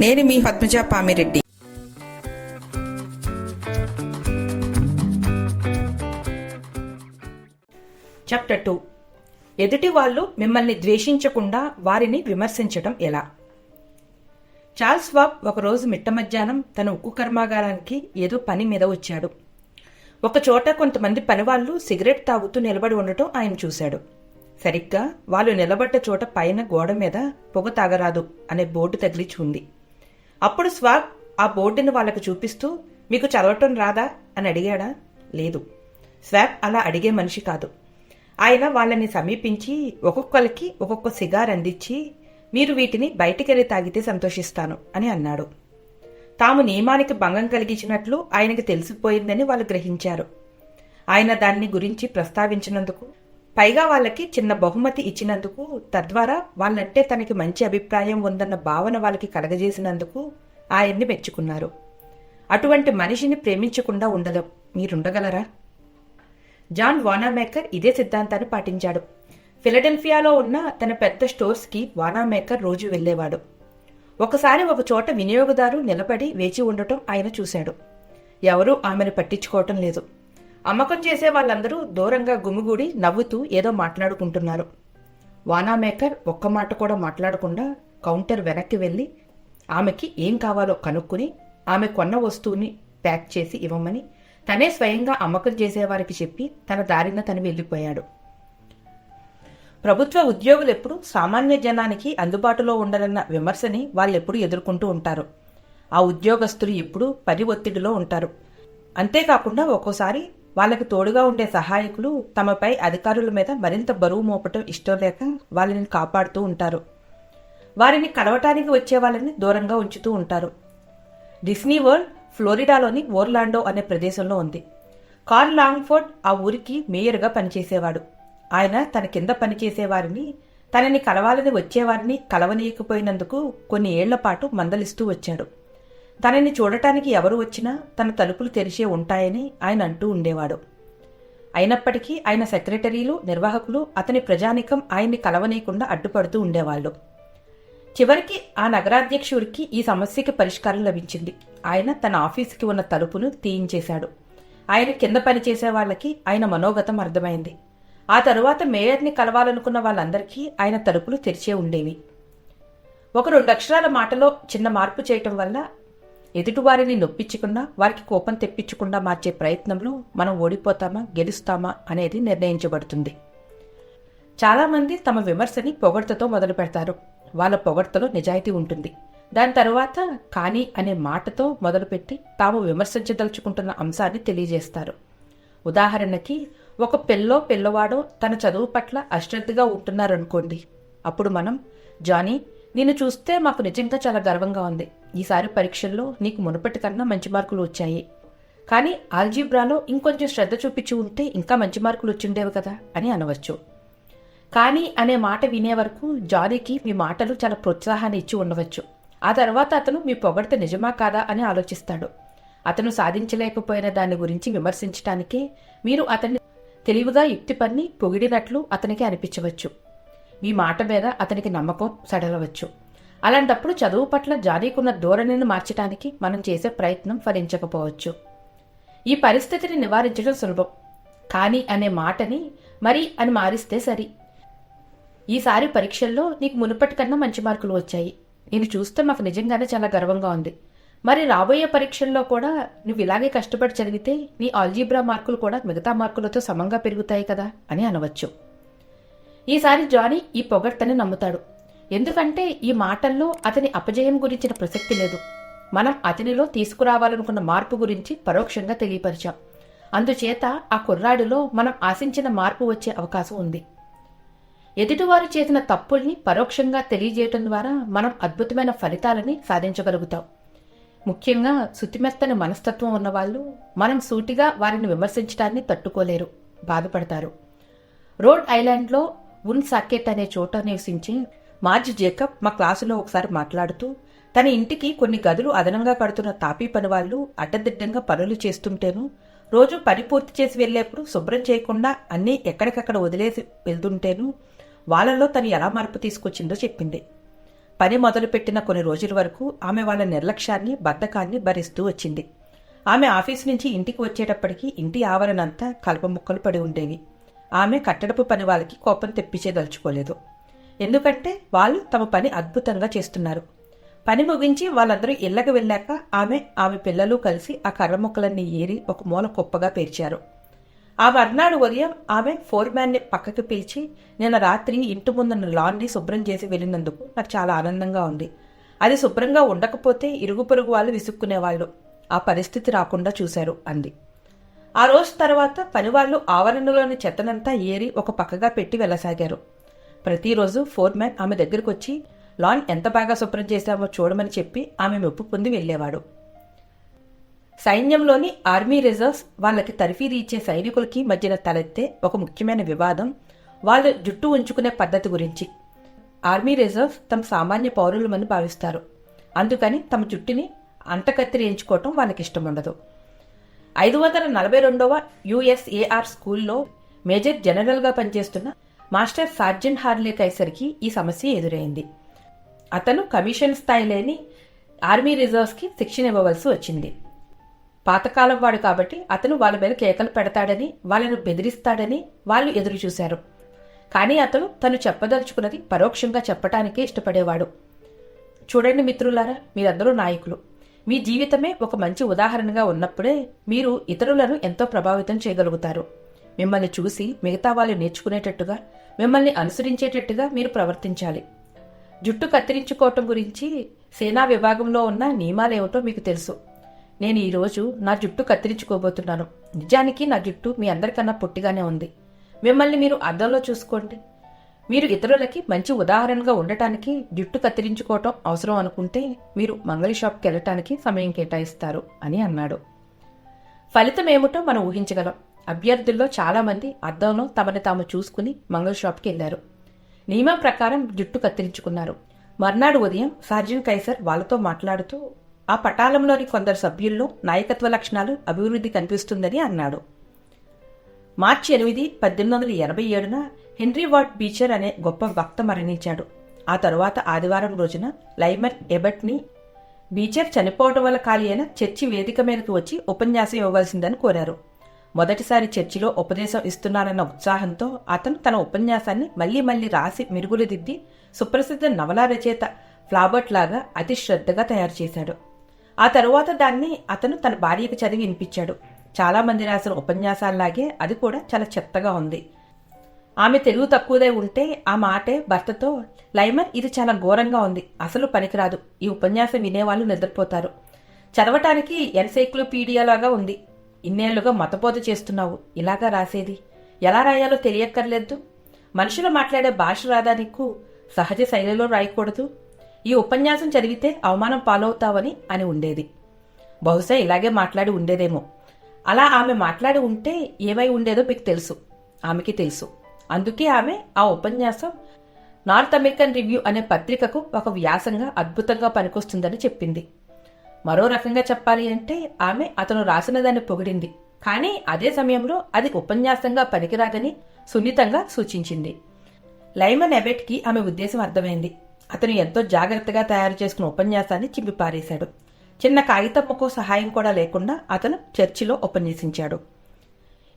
నేను మీ Padmaja Pamireddy. Chapter two ఎదుటి వాళ్ళు మిమ్మల్ని ద్వేషించకుండా వారిని విమర్శించడం ఎలా? చార్ల్స్ వాబ్ ఒకరోజు మిట్ట మధ్యాహ్నం తన ఉక్కు కర్మాగారానికి ఏదో పని మీద వచ్చాడు. ఒక చోట కొంతమంది పనివాళ్ళు సిగరెట్ తాగుతూ నిలబడి ఉండటం ఆయన చూశాడు. సరిగ్గా వాళ్ళు నిలబడ్డ చోట పైన గోడ మీద పొగ తాగరాదు అనే బోర్డు తగిలించి ఉంది అప్పుడు స్వాగ్ ఆ బోర్డుని వాళ్ళకు చూపిస్తూ మీకు చదవటం రాదా? అని అడిగాడా. లేదు. స్వాగ్ అలా అడిగే మనిషి కాదు. ఆయన వాళ్ళని సమీపించి ఒక్కొక్కరికి ఒక్కొక్క సిగార్ అందించి మీరు వీటిని బయటికెళ్ళి తాగితే సంతోషిస్తాను అని అన్నాడు. తాము నియమానికి భంగం కలిగించినట్లు ఆయనకి తెలిసిపోయిందని వాళ్ళు గ్రహించారు. ఆయన దాన్ని గురించి ప్రస్తావించినందుకు పైగా వాళ్ళకి చిన్న బహుమతి ఇచ్చినందుకు తద్వారా వాళ్ళంటే తనకి మంచి అభిప్రాయం ఉందన్న భావన వాళ్ళకి కలగజేసినందుకు ఆయన్ని మెచ్చుకున్నారు. అటువంటి మనిషిని ప్రేమించకుండా ఉండదు. మీరుండగలరా? జాన్ వానామేకర్ ఇదే సిద్ధాంతాన్ని పాటించాడు. ఫిలడెల్ఫియాలో ఉన్న తన పెద్ద స్టోర్స్కి వానామేకర్ రోజు వెళ్ళేవాడు. ఒకసారి ఒక చోట వినియోగదారు నిలబడి వేచి ఉండటం ఆయన చూశాడు. ఎవరూ ఆమెను పట్టించుకోవటం లేదు. అమ్మకం చేసే వాళ్ళందరూ దూరంగా గుమిగూడి నవ్వుతూ ఏదో మాట్లాడుకుంటున్నారు. వానామేకర్ ఒక్క మాట కూడా మాట్లాడకుండా కౌంటర్ వెనక్కి వెళ్ళి ఆమెకి ఏం కావాలో కనుక్కుని ఆమె కొన్న వస్తువుని ప్యాక్ చేసి ఇవ్వమని తనే స్వయంగా అమ్మకం చేసేవారికి చెప్పి తన దారిన తను వెళ్ళిపోయాడు. ప్రభుత్వ ఉద్యోగులు ఎప్పుడు సామాన్య జనానికి అందుబాటులో ఉండరన్న విమర్శని వాళ్ళెప్పుడు ఎదుర్కొంటూ ఉంటారు. ఆ ఉద్యోగస్తులు ఎప్పుడూ పని ఒత్తిడిలో ఉంటారు. అంతేకాకుండా ఒక్కోసారి వాళ్ళకి తోడుగా ఉండే సహాయకులు తమపై అధికారుల మీద మరింత బరువు మోపటం ఇష్టం లేక వాళ్ళని కాపాడుతూ ఉంటారు. వారిని కలవటానికి వచ్చే వాళ్ళని దూరంగా ఉంచుతూ ఉంటారు. డిస్నీ వరల్డ్ ఫ్లోరిడాలోని ఓర్లాండో అనే ప్రదేశంలో ఉంది. కార్ల్ లాంగ్ఫోర్డ్ ఆ ఊరికి మేయర్గా పనిచేసేవాడు. ఆయన తన కింద పనిచేసేవారిని తనని కలవాలని వచ్చేవారిని కలవనీయకపోయినందుకు కొన్ని ఏళ్ళ పాటు మందలిస్తూ వచ్చాడు. తనని చూడటానికి ఎవరు వచ్చినా తన తలుపులు తెరిచే ఉంటాయని ఆయన అంటూ ఉండేవాడు. అయినప్పటికీ ఆయన సెక్రటరీలు నిర్వాహకులు అతని ప్రజానికం ఆయన్ని కలవనీయకుండా అడ్డుపడుతూ ఉండేవాళ్ళు. చివరికి ఆ నగరాధ్యక్షుడికి ఈ సమస్యకి పరిష్కారం లభించింది. ఆయన తన ఆఫీసుకి ఉన్న తలుపును తీయించేశాడు. ఆయన కింద పనిచేసే వాళ్ళకి ఆయన మనోగతం అర్థమైంది. ఆ తరువాత మేయర్ని కలవాలనుకున్న వాళ్ళందరికీ ఆయన తలుపులు తెరిచే ఉండేవి. ఒక రెండు అక్షరాల మాటలో చిన్న మార్పు చేయటం వల్ల ఎదుటివారిని నొప్పించకుండా వారికి కోపం తెప్పించకుండా మార్చే ప్రయత్నంలో మనం ఓడిపోతామా గెలుస్తామా అనేది నిర్ణయించబడుతుంది. చాలామంది తమ విమర్శని పొగడ్తతో మొదలు పెడతారు. వాళ్ళ పొగడ్తలో నిజాయితీ ఉంటుంది. దాని తర్వాత కానీ అనే మాటతో మొదలుపెట్టి తాము విమర్శించదలుచుకుంటున్న అంశాన్ని తెలియజేస్తారు. ఉదాహరణకి ఒక పిల్లో పిల్లవాడో తన చదువు పట్ల అశ్రద్ధగా ఉంటున్నారనుకోండి. అప్పుడు మనం జానీ నిన్ను చూస్తే మాకు నిజంగా చాలా గర్వంగా ఉంది. ఈసారి పరీక్షల్లో నీకు మునుపటి కన్నా మంచి మార్కులు వచ్చాయి. కానీ ఆల్జీబ్రాలో ఇంకొంచెం శ్రద్ధ చూపించి ఉంటే ఇంకా మంచి మార్కులు వచ్చిండేవి కదా అని అనవచ్చు. కానీ అనే మాట వినే వరకు జారీకి మీ మాటలు చాలా ప్రోత్సాహాన్ని ఇచ్చి ఉండవచ్చు. ఆ తర్వాత అతను మీ పొగడత నిజమా కాదా అని ఆలోచిస్తాడు. అతను సాధించలేకపోయిన దాని గురించి విమర్శించటానికే మీరు అతన్ని తెలివిగా యుక్తి పన్ని పొగిడినట్లు అతనికి అనిపించవచ్చు. మీ మాట మీద అతనికి నమ్మకం సడలవచ్చు. అలాంటప్పుడు చదువు పట్ల జానీకున్న ధోరణిని మార్చడానికి మనం చేసే ప్రయత్నం ఫలించకపోవచ్చు. ఈ పరిస్థితిని నివారించడం సులభం. కానీ అనే మాటని మరి అని మారిస్తే సరి. ఈసారి పరీక్షల్లో నీకు మునుపటి కన్నా మంచి మార్కులు వచ్చాయి. నేను చూస్తే మాకు నిజంగానే చాలా గర్వంగా ఉంది. మరి రాబోయే పరీక్షల్లో కూడా నువ్వు ఇలాగే కష్టపడి చదివితే నీ ఆల్జీబ్రా మార్కులు కూడా మిగతా మార్కులతో సమంగా పెరుగుతాయి కదా అని అనవచ్చు. ఈసారి జానీ ఈ పొగడ్తని నమ్ముతాడు. ఎందుకంటే ఈ మాటల్లో అతని అపజయం గురించిన ప్రసక్తి లేదు. మనం అతనిలో తీసుకురావాలనుకున్న మార్పు గురించి పరోక్షంగా తెలియపరిచాం. అందుచేత ఆ కుర్రాడిలో మనం ఆశించిన మార్పు వచ్చే అవకాశం ఉంది. ఎదుటివారు చేసిన తప్పుల్ని పరోక్షంగా తెలియజేయటం ద్వారా మనం అద్భుతమైన ఫలితాలని సాధించగలుగుతాం. ముఖ్యంగా శుతిమెత్తని మనస్తత్వం ఉన్నవాళ్ళు మనం సూటిగా వారిని విమర్శించడాన్ని తట్టుకోలేరు బాధపడతారు. రోడ్ ఐలాండ్లో ఉన్ సాకెట్ అనే చోట నివసించి మార్జ్ జేకబ్ మా క్లాసులో ఒకసారి మాట్లాడుతూ తన ఇంటికి కొన్ని గదులు అదనంగా కడుతున్న తాపీ పని వాళ్ళు అడ్డదిడ్డంగా పనులు చేస్తుంటేను రోజు పని పూర్తి చేసి వెళ్ళేప్పుడు శుభ్రం చేయకుండా అన్నీ ఎక్కడికక్కడ వదిలేసి వెళ్తుంటేను వాళ్ళలో తను ఎలా మార్పు తీసుకొచ్చిందో చెప్పింది. పని మొదలుపెట్టిన కొన్ని రోజుల వరకు ఆమె వాళ్ళ నిర్లక్ష్యాన్ని బద్ధకాన్ని భరిస్తూ వచ్చింది. ఆమె ఆఫీస్ నుంచి ఇంటికి వచ్చేటప్పటికి ఇంటి ఆవరణంతా కలప ముక్కలు పడి ఉండేవి. ఆమె కట్టడపు పని వాళ్ళకి కోపం తెప్పించేదలుచుకోలేదు. ఎందుకంటే వాళ్ళు తమ పని అద్భుతంగా చేస్తున్నారు. పని ముగించి వాళ్ళందరూ ఇళ్ళకి వెళ్ళాక ఆమె ఆమె పిల్లలు కలిసి ఆ కర్ర మొక్కలన్నీ ఏరి ఒక మూల కుప్పగా పేర్చారు. ఆ మర్నాడు ఉదయం ఆమె ఫోర్మ్యాన్ని పక్కకి పిలిచి నిన్న రాత్రి ఇంటి ముందున్న లాన్ని శుభ్రం చేసి వెళ్ళినందుకు నాకు చాలా ఆనందంగా ఉంది. అది శుభ్రంగా ఉండకపోతే ఇరుగు పొరుగు వాళ్ళు విసుక్కునేవాళ్ళు ఆ పరిస్థితి రాకుండా చూశారు అంది. ఆ రోజు తర్వాత పనివాళ్ళు ఆవరణలోని చెత్తనంతా ఏరి ఒక పక్కగా పెట్టి వెళ్ళసాగారు. ప్రతిరోజు ఫోర్మ్యాన్ ఆమె దగ్గరకు వచ్చి లాన్ ఎంత బాగా శుభ్రం చేశామో చూడమని చెప్పి ఆమె మెప్పు పొంది వెళ్ళేవాడు. సైన్యంలోని ఆర్మీ రిజర్వ్స్ వాళ్ళకి తర్ఫీదు ఇచ్చే సైనికులకి మధ్యన తలెత్తే ఒక ముఖ్యమైన వివాదం వాళ్ళు జుట్టు ఉంచుకునే పద్ధతి గురించి. ఆర్మీ రిజర్వ్స్ తమ సామాన్య పౌరులమని భావిస్తారు. అందుకని తమ జుట్టుని అంట కత్తిరించుకోవటం వాళ్ళకి ఇష్టం ఉండదు ఐదు వందల నలభై రెండవ యుఎస్ఏఆర్ స్కూల్లో మేజర్ జనరల్గా పనిచేస్తున్న మాస్టర్ సార్జెంట్ హార్లే కైసర్కి ఈ సమస్య ఎదురైంది. అతను కమిషన్ స్థాయి లేని ఆర్మీ రిజర్వ్స్కి శిక్షణ ఇవ్వవలసి వచ్చింది. పాతకాలం వాడు కాబట్టి అతను వాళ్ళ మీద కేకలు పెడతాడని వాళ్ళను బెదిరిస్తాడని వాళ్ళు ఎదురు చూశారు. కానీ అతను తను చెప్పదలుచుకున్నది పరోక్షంగా చెప్పటానికే ఇష్టపడేవాడు. చూడండి మిత్రులారా మీరందరూ నాయకులు. మీ జీవితమే ఒక మంచి ఉదాహరణగా ఉన్నప్పుడే మీరు ఇతరులను ఎంతో ప్రభావితం చేయగలుగుతారు. మిమ్మల్ని చూసి మిగతా వాళ్ళు నేర్చుకునేటట్టుగా మిమ్మల్ని అనుసరించేటట్టుగా మీరు ప్రవర్తించాలి. జుట్టు కత్తిరించుకోవటం గురించి సేనా విభాగంలో ఉన్న నియమాలేమిటో మీకు తెలుసు. నేను ఈరోజు నా జుట్టు కత్తిరించుకోబోతున్నాను. నిజానికి నా జుట్టు మీ అందరికన్నా పొట్టిగానే ఉంది. మిమ్మల్ని మీరు అద్దంలో చూసుకోండి. మీరు ఇతరులకి మంచి ఉదాహరణగా ఉండటానికి జుట్టు కత్తిరించుకోవటం అవసరం అనుకుంటే మీరు మంగళ షాప్కి వెళ్ళటానికి సమయం కేటాయిస్తారు అని అన్నాడు. ఫలితం ఏమిటో మనం ఊహించగలం. అభ్యర్థుల్లో చాలామంది అద్దంలో తమని తాము చూసుకుని మంగళ షాప్కి వెళ్ళారు నియమం ప్రకారం జుట్టు కత్తిరించుకున్నారు. మర్నాడు ఉదయం సార్జన్ కైసర్ వాళ్ళతో మాట్లాడుతూ ఆ పటాలంలోని కొందరు సభ్యుల్లో నాయకత్వ లక్షణాలు అభివృద్ధి కనిపిస్తుందని అన్నాడు. మార్చి ఎనిమిది పద్దెనిమిది వందల ఎనభై ఏడున హెన్రీ వాట్ బీచర్ అనే గొప్ప వక్త మరణించాడు. ఆ తరువాత ఆదివారం రోజున లైమర్ ఎబట్ని బీచర్ చనిపోవడం వల్ల ఖాళీ అయిన చర్చి వేదిక మీదకు వచ్చి ఉపన్యాసం ఇవ్వవలసిందని కోరారు. మొదటిసారి చర్చిలో ఉపదేశం ఇస్తున్నానన్న ఉత్సాహంతో అతను తన ఉపన్యాసాన్ని మళ్ళీ మళ్ళీ రాసి మిరుగులు దిద్ది సుప్రసిద్ధ నవలా రచయిత ఫ్లాబర్ట్ లాగా అతి శ్రద్ధగా తయారు చేశాడు. ఆ తరువాత దాన్ని అతను తన భార్యకు చదివి వినిపించాడు. చాలామంది రాసిన ఉపన్యాసాల్లాగే అది కూడా చాలా చెత్తగా ఉంది. ఆమె తెలుగు తక్కువదే ఉంటే ఆ మాటే భర్తతో లైమర్ ఇది చాలా ఘోరంగా ఉంది. అసలు పనికిరాదు. ఈ ఉపన్యాసం వినేవాళ్ళు నిద్రపోతారు. చదవటానికి ఎన్సైక్లోపీడియాలాగా ఉంది. ఇన్నేళ్ళుగా మతబోధ చేస్తున్నావు. ఇలాగా రాసేది? ఎలా రాయాలో తెలియక్కర్లేదు. మనుషులు మాట్లాడే భాష రాదా నీకు? సహజ శైలిలో రాయకూడదు. ఈ ఉపన్యాసం చదివితే అవమానం పాలవుతావని అని ఉండేది. బహుశా ఇలాగే మాట్లాడి ఉండేదేమో. అలా ఆమె మాట్లాడి ఉంటే ఏమై ఉండేదో మీకు తెలుసు. ఆమెకి తెలుసు. అందుకే ఆమె ఆ ఉపన్యాసం నార్త్ అమెరికన్ రివ్యూ అనే పత్రికకు ఒక వ్యాసంగా అద్భుతంగా పనికొస్తుందని చెప్పింది. మరో రకంగా చెప్పాలి అంటే ఆమె అతను రాసిన దాన్ని పొగిడింది. కానీ అదే సమయంలో అది ఉపన్యాసంగా పనికిరాదని సున్నితంగా సూచించింది. లైమన్ ఎబెట్కి ఆమె ఉద్దేశం అర్థమైంది. అతను ఎంతో జాగ్రత్తగా తయారు చేసుకున్న ఉపన్యాసాన్ని చింపి పారేశాడు. చిన్న కాగితమ్మకు సహాయం కూడా లేకుండా అతను చర్చిలో ఉపన్యసించాడు.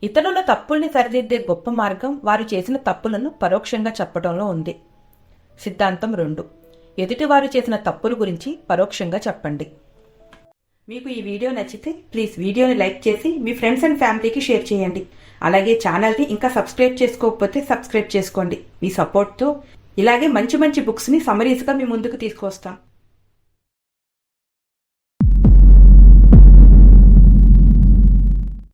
ఇతరుల తప్పుల్ని సరిదిద్దే గొప్ప మార్గం వారు చేసిన తప్పులను పరోక్షంగా చెప్పడంలో ఉంది. సిద్ధాంతం రెండు. ఎదుటివారు చేసిన తప్పుల గురించి పరోక్షంగా చెప్పండి. మీకు ఈ వీడియో నచ్చితే ప్లీజ్ వీడియోని లైక్ చేసి మీ ఫ్రెండ్స్ అండ్ ఫ్యామిలీకి షేర్ చేయండి. అలాగే ఛానల్ని ఇంకా సబ్స్క్రైబ్ చేసుకోకపోతే సబ్స్క్రైబ్ చేసుకోండి. మీ సపోర్ట్తో ఇలాగే మంచి మంచి బుక్స్ని సమరీస్గా మీ ముందుకు తీసుకొస్తాం.